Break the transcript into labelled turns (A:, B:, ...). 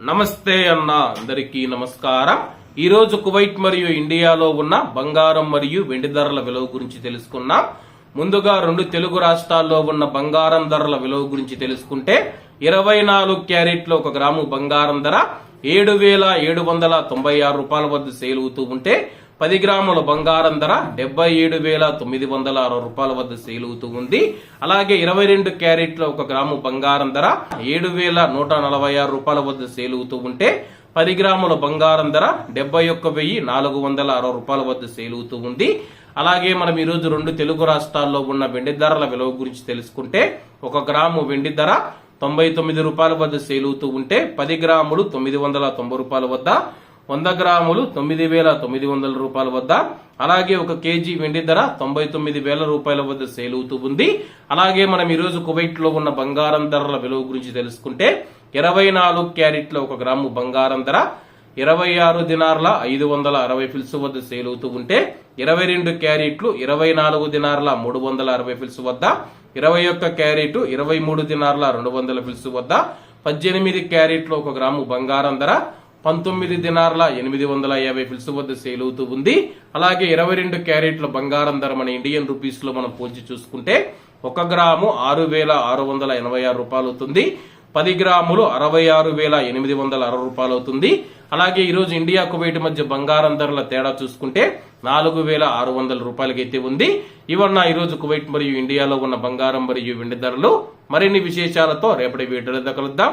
A: నమస్తే అన్న అందరికీ నమస్కారం. ఈరోజు కువైట్ మరియు ఇండియాలో ఉన్న బంగారం మరియు వెండి ధరల విలువ గురించి తెలుసుకున్నాం ముందుగా రెండు తెలుగు రాష్ట్రాల్లో ఉన్న బంగారం ధరల విలువ గురించి తెలుసుకుంటే ఇరవై నాలుగు క్యారెట్లో ఒక గ్రాము బంగారం ధర ఏడు వేల ఏడు వందల తొంభై ఆరు రూపాయల వద్ద సేల్ అవుతూ ఉంటే పది గ్రాముల బంగారం ధర డెబ్బై ఏడు వేల తొమ్మిది వందల అరవై రూపాయల వద్ద సేల్ అవుతూ ఉంది. అలాగే ఇరవై రెండు క్యారెట్ల ఒక గ్రాము బంగారం ధర ఏడు వేల నూట నలభై ఆరు రూపాయల వద్ద సేల్ అవుతూ ఉంటే పది గ్రాముల బంగారం ధర డెబ్బై ఒక్క వెయ్యి నాలుగు వందల అరవై రూపాయల వద్ద సేల్ అవుతూ ఉంది. అలాగే మనం ఈరోజు రెండు తెలుగు రాష్ట్రాల్లో ఉన్న వెండి ధరల విలువ గురించి తెలుసుకుంటే ఒక గ్రాము వెండి ధర తొంభై తొమ్మిది రూపాయల వద్ద సేల్ అవుతూ ఉంటే పది గ్రాములు తొమ్మిది వందల తొంభై రూపాయల వద్ద వంద గ్రాములు తొమ్మిది వేల తొమ్మిది వందల రూపాయల వద్ద. అలాగే ఒక కేజీ వెండి ధర తొంభై తొమ్మిది వేల రూపాయల వద్ద సేల్ అవుతూ ఉంది. అలాగే మనం ఈరోజు కువైట్లో ఉన్న బంగారం ధరల విలువ గురించి తెలుసుకుంటే ఇరవై నాలుగు క్యారెట్ల ఒక గ్రాము బంగారం ధర ఇరవై ఆరు దినార్ల ఐదు వందల అరవై ఫిల్స్ వద్ద సేల్ అవుతూ ఉంటే ఇరవై రెండు క్యారెట్లు ఇరవై నాలుగు దినార్ల మూడు వందల అరవై ఫిల్స్ వద్ద ఇరవై ఒక్క క్యారెట్ ఇరవై మూడు దినార్ల రెండు వందల ఫిల్స్ వద్ద పద్దెనిమిది క్యారెట్లు ఒక గ్రాము బంగారం ధర పంతొమ్మిది దినార్ల ఎనిమిది వందల యాభై ఫిల్స్ వద్ద సేల్ అవుతూ ఉంది. అలాగే ఇరవై రెండు క్యారెట్ల బంగారం ధర మన ఇండియన్ రూపీస్లో మనం పోల్చి చూసుకుంటే ఒక గ్రాము ఆరు వేల ఆరు వందల ఎనభై ఆరు రూపాయలు అవుతుంది. పది గ్రాములు అరవై ఆరు వేల ఎనిమిది వందల అరవై రూపాయలు అవుతుంది. అలాగే ఈ రోజు ఇండియా కువైట్ మధ్య బంగారం ధరల తేడా చూసుకుంటే నాలుగు వేల ఆరు వందల రూపాయలకైతే ఉంది. ఇవన్న ఈ రోజు కువైట్ మరియు ఇండియాలో ఉన్న బంగారం మరియు వెండి ధరలు. మరిన్ని విశేషాలతో రేపటి వీడియోలో కలుద్దాం.